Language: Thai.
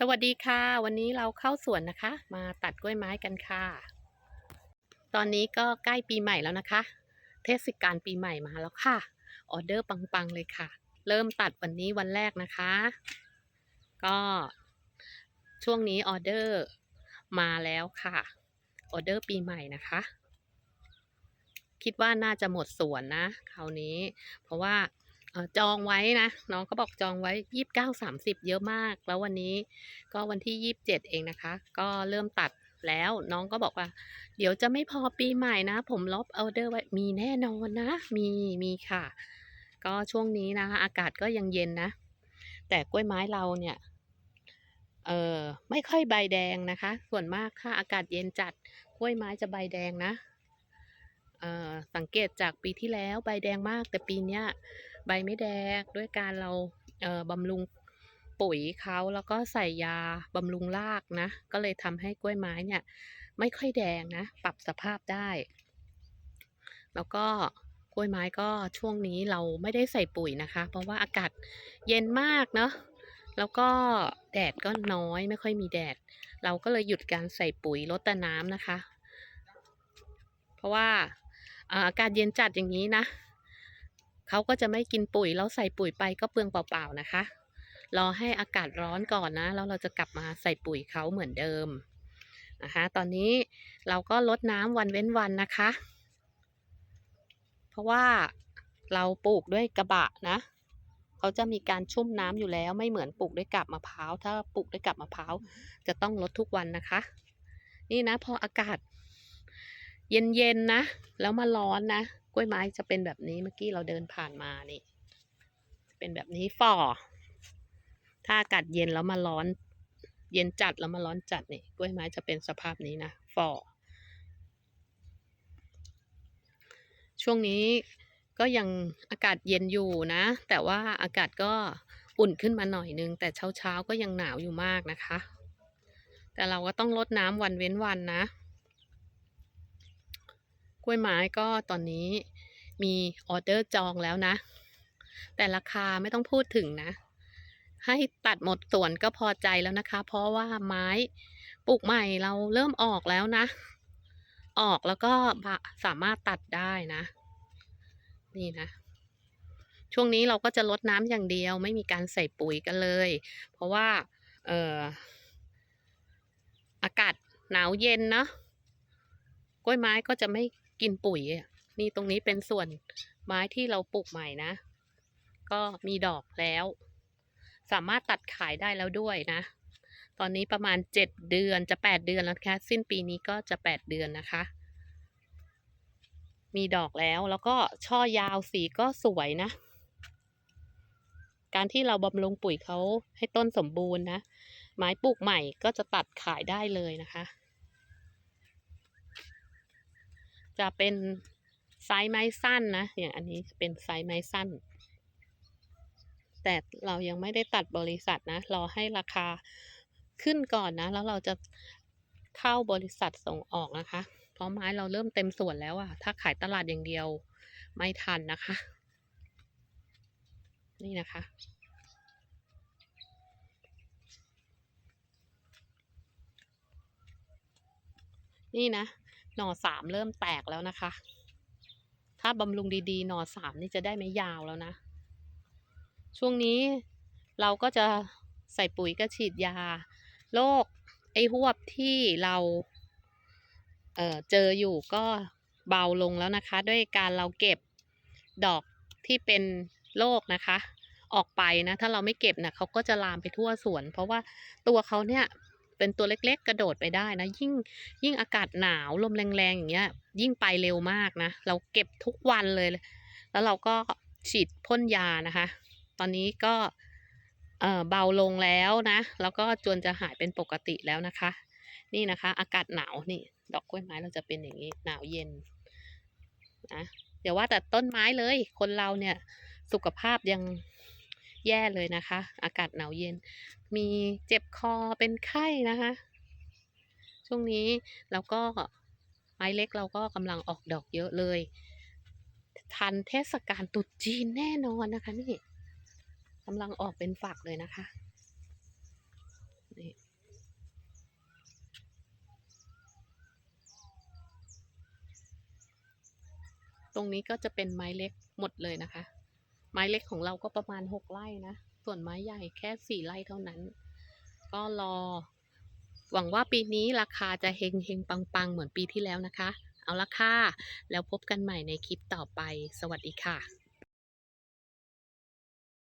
สวัสดีค่ะ วันนี้เราเข้าสวนนะคะ มาตัดกล้วยไม้กันค่ะ ตอนนี้ก็ใกล้ปีใหม่แล้วนะคะ เทศกาลปีใหม่มาแล้วค่ะออเดอร์ปังๆเลยค่ะ เริ่มตัดวันนี้วันแรกนะคะ ก็ช่วงนี้ออเดอร์มาแล้วค่ะออเดอร์ปีใหม่นะคะ คิดว่าน่าจะหมดสวนนะคราวนี้ เพราะว่า จองไว้นะน้องก็บอกจองไว้ยี่สิบเก้าสามสิบเยอะมาก แล้ววันนี้ก็วันที่ยี่สิบเจ็ดเองนะคะ ก็เริ่มตัดแล้วน้องก็บอกว่า เดี๋ยวจะไม่พอปีใหม่นะ ผมลบออเดอร์ไว้มีแน่นอนนะ มีมีค่ะ ก็ช่วงนี้นะคะอากาศก็ยังเย็นนะ แต่กล้วยไม้เราเนี่ยเออไม่ค่อยใบแดงนะคะ ส่วนมากถ้าอากาศเย็นจัดกล้วยไม้จะใบแดงนะเออสังเกตจากปีที่แล้วใบแดงมากแต่ปีเนี้ย ใบไม่แดงด้วยการเราเอ่อบำรุงปุ๋ยเขาแล้วก็ใส่ยาบำรุงรากนะ ก็เลยทำให้กล้วยไม้เนี่ย ไม่ค่อยแดงนะ ปรับสภาพได้ แล้วก็กล้วยไม้ก็ช่วงนี้เราไม่ได้ใส่ปุ๋ยนะคะ เพราะว่าอากาศเย็นมากเนาะแล้วก็แดดก็น้อยไม่ค่อยมีแดด เราก็เลยหยุดการใส่ปุ๋ยลดแต่น้ำนะคะ เพราะว่าอากาศเย็นจัดอย่างนี้นะ เขาก็จะไม่กินปุ๋ยแล้วใส่ปุ๋ยไปก็เปลืองเปล่าๆนะคะรอให้อากาศร้อนก่อนนะแล้วเราจะกลับมาใส่ปุ๋ยเขาเหมือนเดิมนะคะ ตอนนี้เราก็ลดน้ำวันเว้นวันนะคะ เพราะว่าเราปลูกด้วยกระบะนะเขาจะมีการชุ่มน้ำอยู่แล้วไม่เหมือนปลูกด้วยกับมะพร้าวถ้าปลูกด้วยกับมะพร้าวจะต้องลดทุกวันนะคะ นี่นะพออากาศ เย็นๆนะ แล้วมาร้อนนะ กล้วยไม้จะเป็นแบบนี้เมื่อกี้เราเดินผ่านมานี่เป็นแบบนี้ฝ่อ ถ้าอากาศเย็นแล้วมาร้อน เย็นจัดแล้วมาร้อนจัดนี่กล้วยไม้จะเป็นสภาพนี้นะฝ่อ ช่วงนี้ก็ยังอากาศเย็นอยู่นะ แต่ว่าอากาศก็อุ่นขึ้นมาหน่อยนึง แต่เช้าๆก็ยังหนาวอยู่มากนะคะ แต่เราก็ต้องลดน้ำวันเว้นวันนะ กล้วยไม้ก็ตอนนี้ มีออเดอร์จองแล้วนะ แต่ราคาไม่ต้องพูดถึงนะ ให้ตัดหมดส่วนก็พอใจแล้วนะคะ เพราะว่าไม้ปลูกใหม่เราเริ่มออกแล้วนะ ออกแล้วก็สามารถตัดได้นะ นี่นะ ช่วงนี้เราก็จะลดน้ำอย่างเดียว ไม่มีการใส่ปุ๋ยกันเลย เพราะว่าเอ่ออากาศหนาวเย็นเนาะกล้วยไม้ก็จะไม่กินปุ๋ยอะ นี่ตรงนี้เป็นส่วนไม้ที่เราปลูกใหม่นะ ก็มีดอกแล้ว สามารถตัดขายได้แล้วด้วยนะ ตอนนี้ประมาณเจ็ดเดือนจะแปดเดือนแล้วนะคะสิ้นปีนี้ก็จะแปดเดือนนะคะ มีดอกแล้วแล้วก็ช่อยาวสีก็สวยนะ การที่เราบำรุงปุ๋ยเขาให้ต้นสมบูรณ์นะ ไม้ปลูกใหม่ก็จะตัดขายได้เลยนะคะจะเป็น ไซส์ไม้สั้นนะ อย่างอันนี้เป็นไซส์ไม้สั้น แต่เรายังไม่ได้ตัดบริษัทนะ รอให้ราคาขึ้นก่อนนะ แล้วเราจะเข้าบริษัทส่งออกนะคะ เพราะไม้เราเริ่มเต็มส่วนแล้วอะถ้าขายตลาดอย่างเดียวไม่ทันนะคะ นี่นะคะนี่นะ หน่อสามเริ่มแตกแล้วนะคะ ถ้าบำรุงดีๆหน่อสามนี่จะได้ไม่ยาวแล้วนะ ช่วงนี้เราก็จะใส่ปุ๋ยก็ฉีดยาโรคไอ้หวบที่เราเเจออยู่ก็เบาลงแล้วนะคะ ด้วยการเราเก็บดอกที่เป็นโรคนะคะ ออกไปนะ ถ้าเราไม่เก็บนะเขาก็จะลามไปทั่วสวน เพราะว่าตัวเขาเนี่ย เป็นตัวเล็กๆ กระโดดไปได้นะ ยิ่งยิ่งอากาศหนาวลมแรงๆอย่างเงี้ย ยิ่งไปเร็วมากนะ เราเก็บทุกวันเลย แล้วเราก็ฉีดพ่นยานะคะ ตอนนี้ก็เเบาลงแล้วนะ แล้วก็จนจะหายเป็นปกติแล้วนะคะ นี่นะคะ อากาศหนาวนี่ ดอกกล้วยไม้เราจะเป็นอย่างนี้หนาวเย็นนะเดี๋ยวว่าแต่ต้นไม้เลย คนเราเนี่ยสุขภาพยัง แย่เลยนะคะ อากาศหนาวเย็น มีเจ็บคอเป็นไข้นะคะ ช่วงนี้เราก็ไม้เล็กเราก็กำลังออกดอกเยอะเลย ทันเทศกาลตรุษจีนแน่นอนนะคะนี่กำลังออกเป็นฝักเลยนะคะตรงนี้ก็จะเป็นไม้เล็กหมดเลยนะคะ ไม้เล็กของเราก็ประมาณหกไร่นะ ส่วนไม้ใหญ่แค่สี่ไร่เท่านั้น ก็รอ หวังว่าปีนี้ราคาจะเฮงเฮงปังปังเหมือนปีที่แล้วนะคะ เอาละค่ะ แล้วพบกันใหม่ในคลิปต่อไป สวัสดีค่ะ